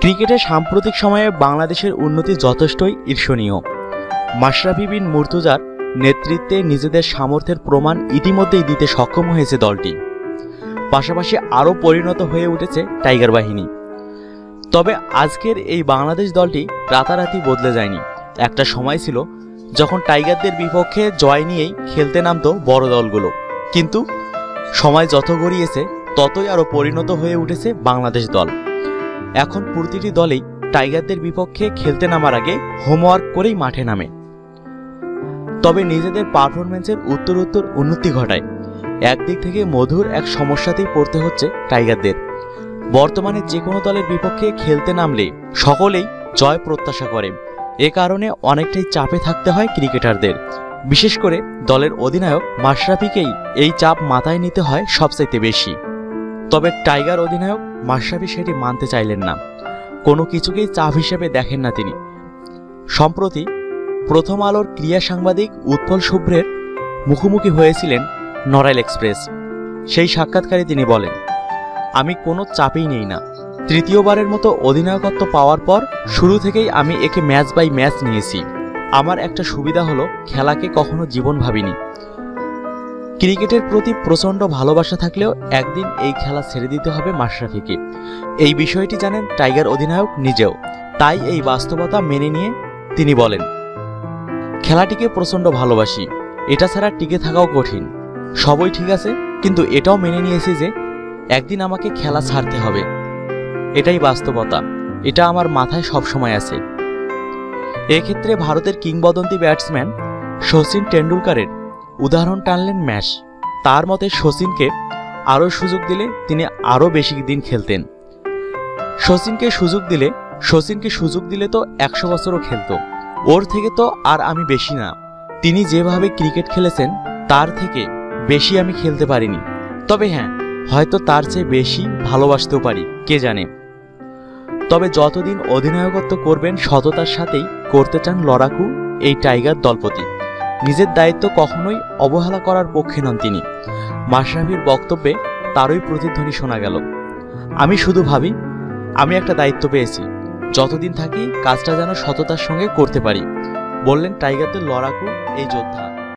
ক্রিকেটে সাম্প্রতিক সময়ে বাংলাদেশের উন্নতি যথেষ্টই ঈর্ষণীয়। মাশরাফি বিন মুর্তুজার নেতৃত্বে নিজেদের সামর্থ্যের প্রমাণ ইতিমধ্যেই দিতে সক্ষম হয়েছে দলটি। পাশাপাশি আরও পরিণত হয়ে উঠেছে টাইগার বাহিনী। তবে আজকের এই বাংলাদেশ দলটি রাতারাতি বদলে যায়নি। একটা সময় ছিল যখন টাইগারদের বিপক্ষে জয় নিয়েই খেলতে নামতো বড় দলগুলো। কিন্তু সময় যত গড়িয়েছে, ততই আরও পরিণত হয়ে উঠেছে বাংলাদেশ দল। এখন প্রতিটি দলেই টাইগারদের বিপক্ষে খেলতে নামার আগে হোমওয়ার্ক করেই মাঠে নামে। তবে নিজেদের পারফরমেন্সের উত্তর উত্তর উন্নতি ঘটায়। একদিক থেকে মধুর এক সমস্যাতেই পড়তে হচ্ছে টাইগারদের। বর্তমানে যে কোনো দলের বিপক্ষে খেলতে নামলে সকলেই জয় প্রত্যাশা করে। এ কারণে অনেকটাই চাপে থাকতে হয় ক্রিকেটারদের। বিশেষ করে দলের অধিনায়ক মাশরাফিকেই এই চাপ মাথায় নিতে হয় সবচাইতে বেশি। তবে টাইগার অধিনায়ক মাশরাফি সেটি মানতে চাইলেন না। কোনো কিছুকেই চাপ হিসেবে দেখেন না তিনি। সম্প্রতি প্রথম আলোর ক্রিয়া সাংবাদিক উৎপল শুভ্রের মুখোমুখি হয়েছিলেন নরাইল এক্সপ্রেস। সেই সাক্ষাৎকারে তিনি বলেন, আমি কোনো চাপেই নেই না। তৃতীয়বারের মতো অধিনায়কত্ব পাওয়ার পর শুরু থেকেই আমি একে ম্যাচ বাই ম্যাচ নিয়েছি। আমার একটা সুবিধা হলো খেলাকে কখনো জীবন ভাবিনি। ক্রিকেটের প্রতি প্রচণ্ড ভালোবাসা থাকলেও একদিন এই খেলা ছেড়ে দিতে হবে মাশরাফিকে। এই বিষয়টি জানেন টাইগার অধিনায়ক নিজেও। তাই এই বাস্তবতা মেনে নিয়ে তিনি বলেন, খেলাটিকে প্রচণ্ড ভালোবাসি। এটা ছাড়া টিকে থাকাও কঠিন। সবই ঠিক আছে, কিন্তু এটাও মেনে নিয়েছি যে একদিন আমাকে খেলা ছাড়তে হবে। এটাই বাস্তবতা। এটা আমার মাথায় সবসময় আছে। এক্ষেত্রে ভারতের কিংবদন্তি ব্যাটসম্যান শচীন টেন্ডুলকারের উদাহরণ টানলেন ম্যাশ। তার মতে শচীনকে আরও সুযোগ দিলে তিনি আরও বেশি দিন খেলতেন। শচীনকে সুযোগ দিলে, শচীনকে সুযোগ দিলে তো একশো বছরও খেলতো। ওর থেকে তো আর আমি বেশি না। তিনি যেভাবে ক্রিকেট খেলেছেন, তার থেকে বেশি আমি খেলতে পারিনি। তবে হ্যাঁ হয়তো তার চেয়ে বেশি ভালোবাসতেও পারি, কে জানে? তবে যতদিন অধিনায়কত্ব করবেন, সততার সাথেই করতে চান লড়াকু এই টাইগার দলপতি। নিজের দায়িত্ব কখনোই অবহেলা করার পক্ষে নন তিনি। মাশরাফির বক্তব্যে তারই প্রতিধ্বনি শোনা গেল। আমি শুধু ভাবি, আমি একটা দায়িত্ব পেয়েছি। যতদিন থাকি, কাজটা যেন সততার সঙ্গে করতে পারি। বললেন টাইগারদের লড়াকু এই যোদ্ধা।